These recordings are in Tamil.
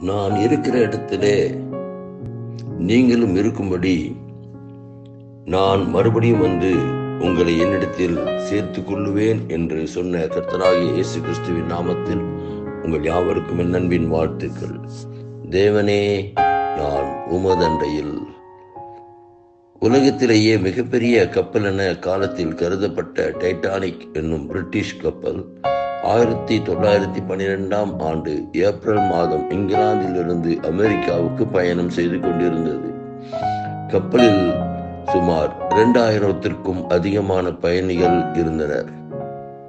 நான் இருக்கிற இடத்திலே நீங்களும் இருக்கும்படி நான் மறுபடியும் வந்து உங்களை என்னிடத்தில் சேர்த்து கொள்ளுவேன் என்று சொன்ன கர்த்தராகிய இயேசு கிறிஸ்துவின் நாமத்தில் உங்கள் யாவருக்கும் என் அன்பின் வாழ்த்துக்கள். தேவனே நான் உமதண்டையில் உலகத்திலேயே மிகப்பெரிய கப்பல் என காலத்தில் கருதப்பட்ட டைட்டானிக் என்னும் பிரிட்டிஷ் கப்பல் ஆயிரத்தி தொள்ளாயிரத்தி பனிரெண்டாம் ஆண்டு ஏப்ரல் மாதம் இங்கிலாந்திலிருந்து அமெரிக்காவுக்கு பயணம் செய்து கொண்டிருந்தது. கப்பலில் சுமார் இரண்டாயிரத்திற்கும் அதிகமான பயணிகள் இருந்தனர்.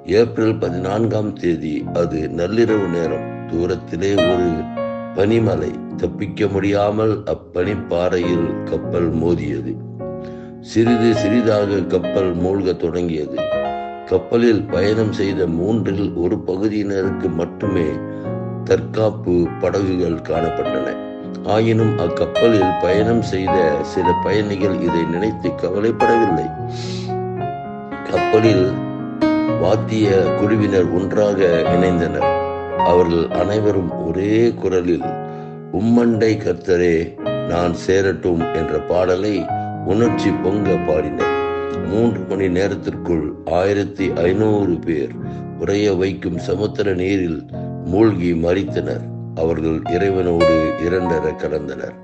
ஏப்ரல் பதினான்காம் தேதி அது நள்ளிரவு நேரம். தூரத்திலே ஒரு பனிமலை தப்பிக்க முடியாமல் அப்பனிப்பாறையில் கப்பல் மோதியது. சிறிது சிறிதாக கப்பல் மூழ்க தொடங்கியது. கப்பலில் பயணம் செய்த மூன்றில் ஒரு பகுதியினருக்கு மட்டுமே தற்காப்பு படகுகள் காணப்பட்டன. ஆயினும் அக்கப்பலில் பயணம் செய்த சில பயணிகள் இதை நினைத்து கவலைப்படவில்லை. கப்பலில் வாத்திய குழுவினர் ஒன்றாக இணைந்தனர். அவர்கள் அனைவரும் ஒரே குரலில் உம்மண்டை கர்த்தரே நான் சேரட்டும் என்ற பாடலை உணர்ச்சி பொங்க பாடினர். மூன்று மணி நேரத்திற்குள் ஆயிரத்தி ஐநூறு பேர் உறைய வைக்கும் சமுத்திர நீரில் மூழ்கி மறித்தனர் அவர்கள் இறைவனோடு இரண்டர கடந்தனர்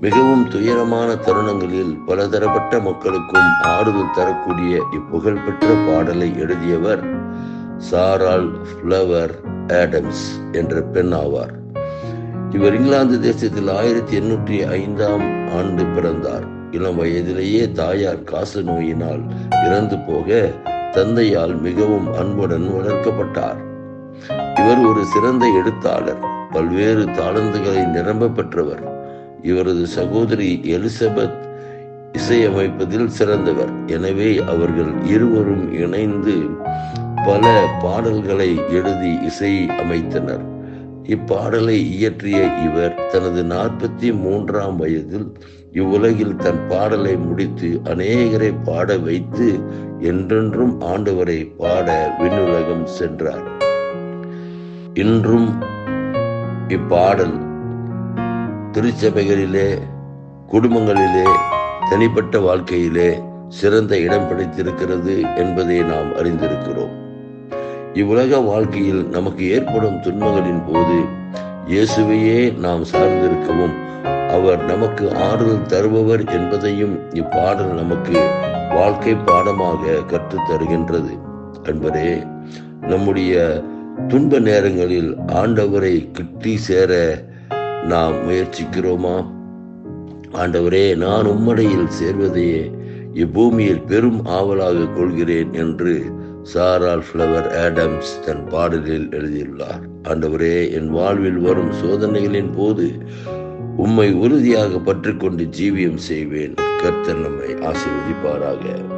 மிகவும் துயரமான தருணங்களில் பலதரப்பட்ட மக்களுக்கும் ஆறுதல் தரக்கூடிய இப்புகழ்பெற்ற பாடலை எழுதியவர் சாரால் ஃப்ளவர் ஆடம்ஸ் என்ற பெண் ஆவார். இவர் இங்கிலாந்து தேசத்தில் ஆயிரத்தி எண்ணூற்றி ஐந்தாம் ஆண்டு பிறந்தார். இளம் வயதிலேயே தாயார் காச நோயினால் இறந்து போக தந்தையால் மிகவும் அன்புடன் வளர்க்கப்பட்டார். இவர் ஒரு சிறந்த எழுத்தாளர் பல்வேறு தாளந்துகளை நிரம்ப பெற்றவர். இவரது சகோதரி எலிசபெத் இசையமைப்பதில் சிறந்தவர். எனவே அவர்கள் இருவரும் இணைந்து பல பாடல்களை எழுதி இசை அமைத்தனர். இப்பாடலை இயற்றிய இவர் தனது நாற்பத்தி மூன்றாம் வயதில் இவ்வுலகில் தன் பாடலை முடித்து அநேகரை பாட வைத்து என்றென்றும் ஆண்டவரை பாட விண்ணுலகம் சென்றார். இன்றும் இப்பாடல் திருச்சபைகளிலே குடும்பங்களிலே தனிப்பட்ட வாழ்க்கையிலே சிறந்த இடம் பிடித்திருக்கிறது என்பதை நாம் அறிந்திருக்கிறோம். இவ்வுலக வாழ்க்கையில் நமக்கு ஏற்படும் துன்பங்களின் போது இயேசுவையே நாம் சார்ந்திருக்கவும் அவர் நமக்கு ஆறுதல் தருபவர் என்பதையும் இப்பாடல் நமக்கு வாழ்க்கை பாடமாக கற்றுத் தருகின்றது. என்பதே நம்முடைய துன்ப நேரங்களில் ஆண்டவரை கிட்டி சேர நாம் முயற்சிக்கிறோமா? ஆண்டவரே நான் உம்மடையில் சேர்வதையே இப்பூமியில் பெரும் ஆவலாக கொள்கிறேன் என்று சாரால் ஃப்ளவர் ஆடம்ஸ் தன் பாடலில் எழுதியுள்ளார். ஆண்டவரே என் வாழ்வில் வரும் சோதனைகளின் போது உம்மை உறுதியாக பற்றிக்கொண்டு ஜீவியம் செய்வேன். கர்த்தர் நம்மை ஆசீர்வதிப்பாராக.